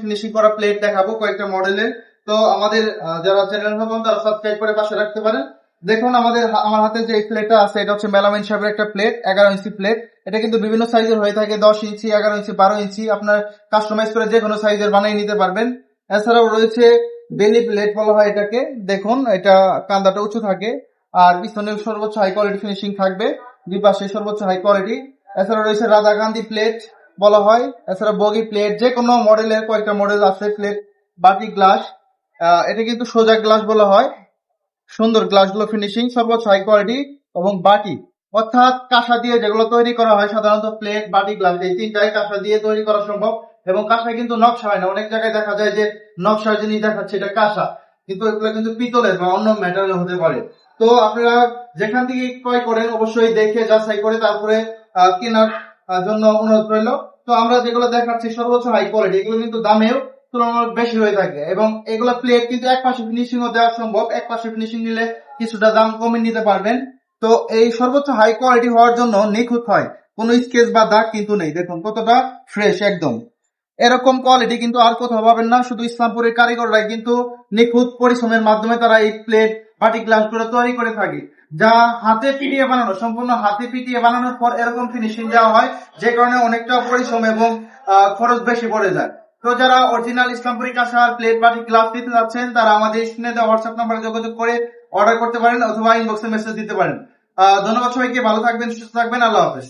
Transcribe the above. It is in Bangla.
ফিনিশিং করা প্লেট দেখাবো কয়েকটা মডেলের তো আমাদের যারা চ্যানেল তারা আমার যে প্লেটটা আছে একটা প্লেট এগারো ইঞ্চি প্লেট এটা কিন্তু বিভিন্ন সাইজের হয়ে থাকে, দশ ইঞ্চি, এগারো ইঞ্চি, বারো ইঞ্চি। আপনার কাস্টমাইজ করে যে কোনো সাইজের বানিয়ে নিতে পারবেন। এছাড়াও রয়েছে বেলি প্লেট বলা হয় এটাকে। দেখুন, এটা কান্দাটা উঁচু থাকে, আর পিছনে সর্বোচ্চ হাই কোয়ালিটি ফিনিশিং থাকবে। দুই পাশে সর্বোচ্চ হাই কোয়ালিটি এছাড়া রয়েছে রাধা গান্ধী প্লেট বলা হয়। এছাড়া বগি প্লেট যে কোনো মডেলের কয়েকটা মডেল আছে প্লেট বাটি গ্লাস এটা কিন্তু সোজা গ্লাস বলা হয়। সুন্দর গ্লাসগুলো ফিনিশিং সর্বোচ্চ হাই কোয়ালিটি এবং বাটি। অর্থাৎ কাঁসা দিয়ে যেগুলো তৈরি করা হয়, সাধারণত প্লেট বাটি গ্লাস এই তিনটাই কাঁসা দিয়ে তৈরি করা সম্ভব। এবং কাঁসায় কিন্তু নকশা হয় না। অনেক জায়গায় দেখা যায় যে নকশা জিনিস দেখাচ্ছে এটা কাঁসা। কিন্তু এগুলো কিন্তু পিতলের বা অন্য ম্যাটেরিয়াল হতে পারে। তো আপনারা যেখান থেকে ক্রয় করেন, অবশ্যই দেখে যাচাই করে তারপরে কেনার জন্য অনুরোধ রইল। তো আমরা যেগুলো দেখাচ্ছি, সর্বোচ্চ হাই কোয়ালিটি এগুলো কিন্তু দামেও তুলনামূলক বেশি হয়ে থাকে এবং এগুলো প্লেট কিন্তু এক পাশে দেওয়া সম্ভব। এক পাশে ফিনিশিং নিলে কিছুটা দাম কমে নিতে পারবেন। তো এই সর্বোচ্চ হাই কোয়ালিটি হওয়ার জন্য নিখুঁত হয়। কোনো স্কেচ বা দাগ কিন্তু নেই। দেখুন, কতটা ফ্রেশ একদম। এরকম কোয়ালিটি কিন্তু আর কোথাও পাবেন না। শুধু ইসলামপুরের কারিগররাই কিন্তু নিখুঁত পরিশ্রমের মাধ্যমে তারা এই প্লেট বাটি গ্লাসগুলো তৈরি করে থাকে। যা হাতে পিটিয়ে বানানো, সম্পূর্ণ হাতে পিটিয়ে বানানোর পর এরকম ফিনিশিং দেওয়া হয়, যে কারণে অনেকটা পরিশ্রম এবং খরচ বেশি পড়ে যায়। তো যারা অরিজিনাল ইসলামপুরি কাঁসার প্লেট বাটি গ্লাস দিতে যাচ্ছেন, তারা আমাদের স্ক্রিনে দেওয়া হোয়াটসঅ্যাপ নাম্বারে যোগাযোগ করে অর্ডার করতে পারেন অথবা ইনবক্সে মেসেজ দিতে পারেন। ধন্যবাদ সবাইকে, ভালো থাকবেন, সুস্থ থাকবেন, আল্লাহ হাফেজ।